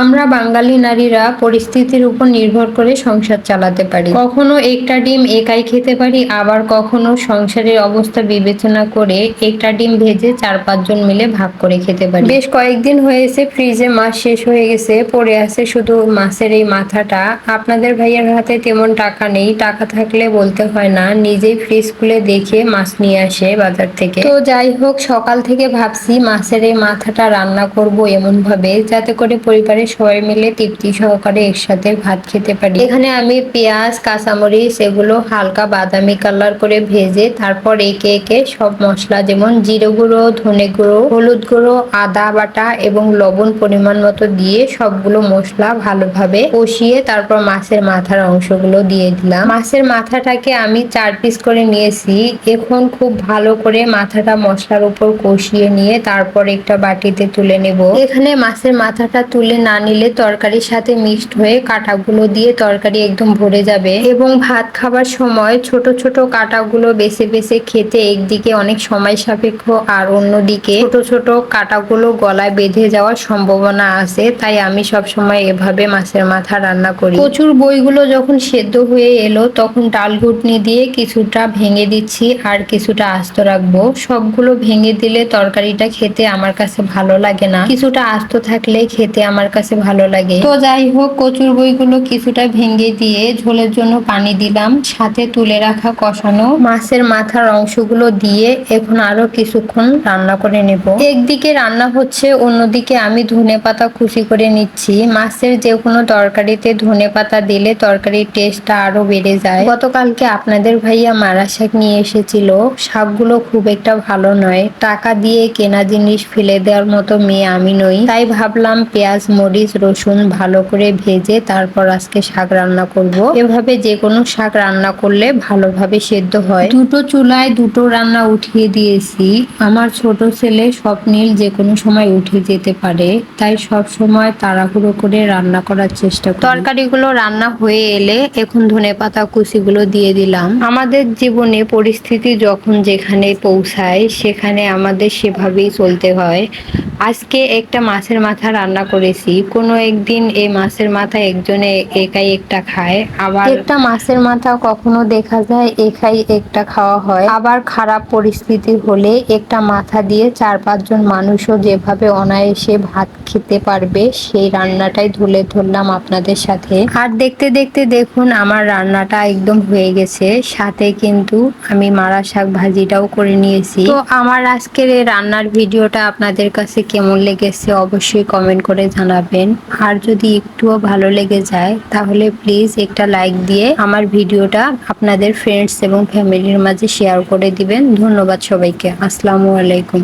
আমরা বাঙালি নারীরা পরিস্থিতির উপর নির্ভর করে সংসার চালাতে পারি। কখনো একটা ডিম একাই খেতে পারি, আবার কখনো সংসারের অবস্থা বিবেচনা করে একটা ডিম ভেজে চার পাঁচজন মিলে ভাগ করে খেতে পারি। বেশ কয়েকদিন হয়েছে, ফ্রিজে মাছ শেষ হয়ে গেছে, পড়ে আছে শুধু মাছের এই মাথাটা। আপনাদের ভাইয়ের হাতে তেমন টাকা নেই, টাকা থাকলে বলতে হয় না, নিজেই ফ্রিজ খুলে দেখে মাছ নিয়ে আসে বাজার থেকে। তো যাই হোক, সকাল থেকে ভাবছি মাছের এই মাথাটা রান্না করব এমন ভাবে যাতে করে পরিবারের সবাই মিলে তৃপ্তি সহকারে একসাথে ভাত খেতে পারি। এখানে আমি পেঁয়াজ, কাঁচামরিচ এগুলো হালকা বাদামি কালার করে ভেজে তারপর একে একে সব মশলা যেমন জিরে গুঁড়ো, ধনে গুঁড়ো, হলুদ গুঁড়ো, আদা বাটা এবং লবণ পরিমাণ মতো দিয়ে সবগুলো মশলা ভালোভাবে কষিয়ে তারপর মাছের মাথার অংশগুলো দিয়ে দিলাম। মাছের মাথাটাকে আমি চার পিস করে নিয়েছি। এখন খুব ভালো করে মাথাটা মশলার উপর কষিয়ে নিয়ে তারপর একটা বাটিতে তুলে নেব। এখানে মাছের মাথাটা তুলে না নিলে তরকারির সাথে মিক্সড হয়ে কাটাগুলো দিয়ে তরকারি একদম ভরে যাবে। এবং ভাত খাবার সময় ছোট ছোট কাটাগুলো বেছে বেছে খেতে একদিকে অনেক সময় সাপেক্ষ আর অন্যদিকে ছোট ছোট কাটাগুলো গলায় বেঁধে যাওয়ার সম্ভাবনা আছে। তাই আমি সব সময় এভাবে মাছের মাথা রান্না করি। প্রচুর বইগুলো যখন সেদ্ধ হয়ে এলো তখন ডাল ঘুটনি দিয়ে কিছুটা ভেঙে দিচ্ছি আর কিছুটা আস্ত রাখব। সবগুলো ভেঙে দিলে তরকারিটা খেতে আমার কাছে ভালো লাগে না। কিছুটা আস্ত থাকলে খেতে আমার কাছে ভালো লাগে। তো যাই হোক, কচুর বইগুলো কিছুটা ভেঙে দিয়ে ঝোলের জন্য পানি দিলাম। সাথে তুলে রাখা কষানো মাছের মাথার অংশগুলো দিয়ে এখন আরও কিছুক্ষণ রান্না করে নেব। একদিকে রান্না হচ্ছে, অন্যদিকে আমি ধনে পাতা খুশি করে নিচ্ছি। মাছের যে কোনো তরকারিতে ধনে পাতা দিলে তরকারির টেস্টটা আরও বেড়ে যায়। গতকালকে আপনাদের ভাইয়া মারা শাক নিয়ে এসেছিল। শাকগুলো খুব একটা ভালো নয়। টাকা দিয়ে কেনা জিনিস ফেলে দেওয়ার মতো মেয়ে আমি নই। তাই ভাবলাম পেঁয়াজ মরিচ, রসুন ভালো করে ভেজে তারপর আজকে শাক রান্না করব। এভাবে যে কোনো শাক রান্না করলে ভালোভাবে সেদ্ধ হয়। দুটো চুলায় দুটো রান্না উঠিয়ে দিয়েছি। আমার ছোট ছেলে স্বপ্নীল যে কোনো সময় উঠে যেতে পারে, তাই সব সময় তাড়াহুড়ো করে রান্না করার চেষ্টা করি। তরকারিগুলো রান্না হয়ে এলে এখন ধনে পাতা কুচিগুলো দিয়ে দিলাম। আমাদের জীবনে পরিস্থিতি যখন যেখানে পৌঁছায়, সেখানে আমাদের সেভাবেই চলতে হয়। আজকে একটা মাছের মাথা রান্না করেছি। কোনো একদিন এই মাছের মাথা একজনে একাই একটা খায়, আবার একটা মাছের মাথা কখনো দেখা যায় একাই একটা খাওয়া হয়। আবার খারাপ পরিস্থিতি হলে একটা মাথা দিয়ে চার পাঁচজন মানুষও যেভাবে অনায়াসে ভাত খেতে পারবে, সেই রান্নাটাই ধুলে ধরলাম আপনাদের সাথে। আর দেখতে দেখতে দেখুন আমার রান্নাটা একদম হয়ে গেছে। সাথে কিন্তু আমি মারা শাক ভাজিটাও করে নিয়েছি। তো আমার আজকের এই রান্নার ভিডিওটা আপনাদের কাছে কেমন লেগেছে অবশ্যই কমেন্ট করে জানাবেন। আর যদি একটুও ভালো লেগে যায়, তাহলে প্লিজ একটা লাইক দিয়ে আমার ভিডিওটা আপনাদের ফ্রেন্ডস এবং ফ্যামিলির মাঝে শেয়ার করে দিবেন। ধন্যবাদ সবাইকে। আসসালামু আলাইকুম।